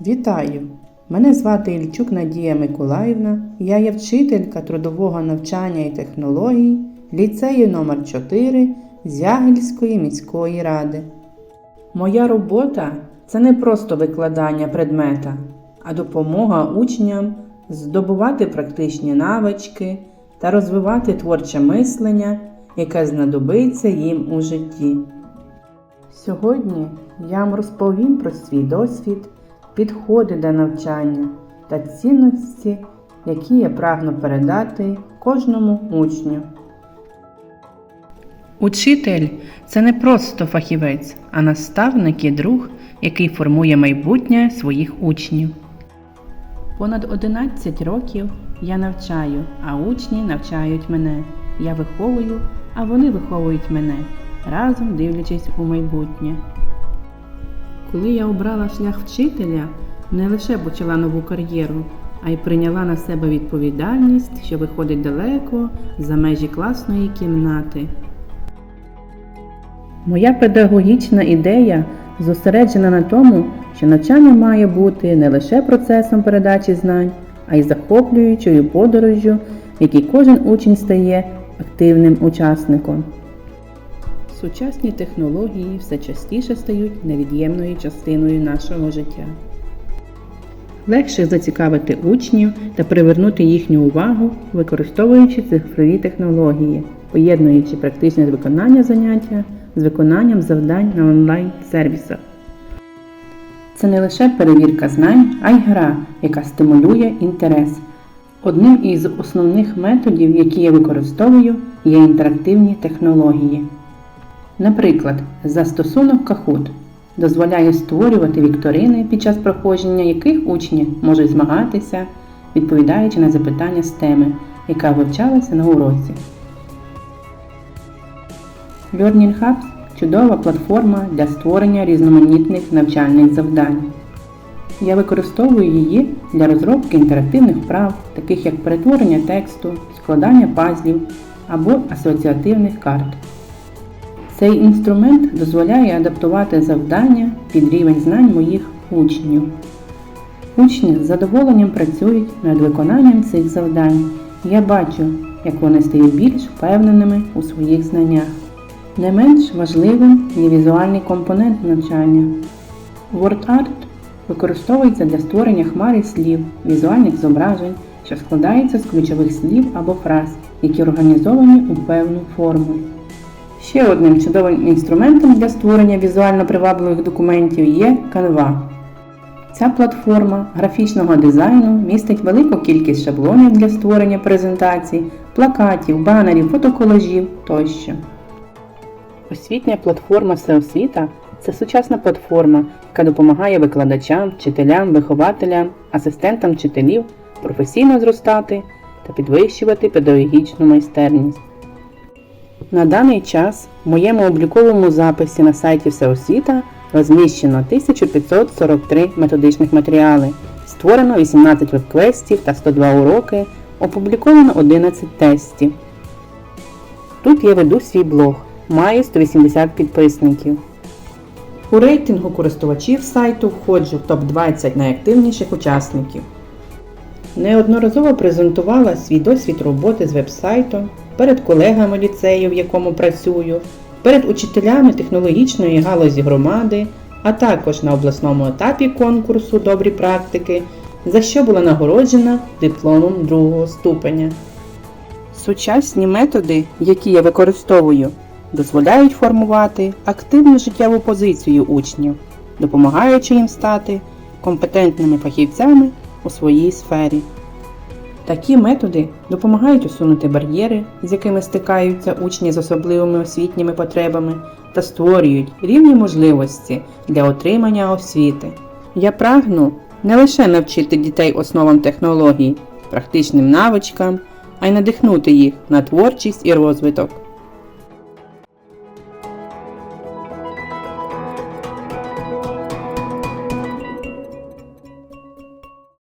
Вітаю! Мене звати Ільчук Надія Миколаївна. Я є вчителька трудового навчання і технологій ліцею номер 4 Зягельської міської ради. Моя робота це не просто викладання предмета, а допомога учням здобувати практичні навички та розвивати творче мислення, яке знадобиться їм у житті. Сьогодні я вам розповім про свій досвід, підходи до навчання та цінності, які я прагну передати кожному учню. Учитель це не просто фахівець, а наставник і друг, який формує майбутнє своїх учнів. Понад 11 років я навчаю, а учні навчають мене. Я виховую, а вони виховують мене, разом дивлячись у майбутнє. Коли я обрала шлях вчителя, не лише почала нову кар'єру, а й прийняла на себе відповідальність, що виходить далеко за межі класної кімнати. Моя педагогічна ідея зосереджена на тому, що навчання має бути не лише процесом передачі знань, а й захоплюючою подорожжю, в якій кожен учень стає активним учасником. Сучасні технології все частіше стають невід'ємною частиною нашого життя. Легше зацікавити учнів та привернути їхню увагу, використовуючи цифрові технології, поєднуючи практичне виконання заняття з виконанням завдань на онлайн-сервісах. Це не лише перевірка знань, а й гра, яка стимулює інтерес. Одним із основних методів, які я використовую, є інтерактивні технології. Наприклад, застосунок Kahoot дозволяє створювати вікторини, під час проходження яких учні можуть змагатися, відповідаючи на запитання з теми, яка вивчалася на уроці. Learning Hubs чудова платформа для створення різноманітних навчальних завдань. Я використовую її для розробки інтерактивних вправ, таких як перетворення тексту, складання пазлів або асоціативних карт. Цей інструмент дозволяє адаптувати завдання під рівень знань моїх учнів. Учні з задоволенням працюють над виконанням цих завдань. Я бачу, як вони стають більш впевненими у своїх знаннях. Не менш важливим є візуальний компонент навчання. WordArt використовується для створення хмари слів, візуальних зображень, що складаються з ключових слів або фраз, які організовані у певну форму. Ще одним чудовим інструментом для створення візуально привабливих документів є Canva. Ця платформа графічного дизайну містить велику кількість шаблонів для створення презентацій, плакатів, банерів, фотоколажів тощо. Освітня платформа Всеосвіта це сучасна платформа, яка допомагає викладачам, вчителям, вихователям, асистентам вчителів професійно зростати та підвищувати педагогічну майстерність. На даний час в моєму обліковому записі на сайті Всеосвіта розміщено 1543 методичних матеріали, створено 18 веб-квестів та 102 уроки, опубліковано 11 тестів. Тут я веду свій блог, маю 180 підписників. У рейтингу користувачів сайту входжу в топ-20 найактивніших учасників. Неодноразово презентувала свій досвід роботи з веб-сайтом перед колегами ліцею, в якому працюю, перед учителями технологічної галузі громади, а також на обласному етапі конкурсу Добрі практики, за що була нагороджена дипломом другого ступеня. Сучасні методи, які я використовую, дозволяють формувати активну життєву позицію учнів, допомагаючи їм стати компетентними фахівцями у своїй сфері. Такі методи допомагають усунути бар'єри, з якими стикаються учні з особливими освітніми потребами, та створюють рівні можливості для отримання освіти. Я прагну не лише навчити дітей основам технологій, практичним навичкам, а й надихнути їх на творчість і розвиток.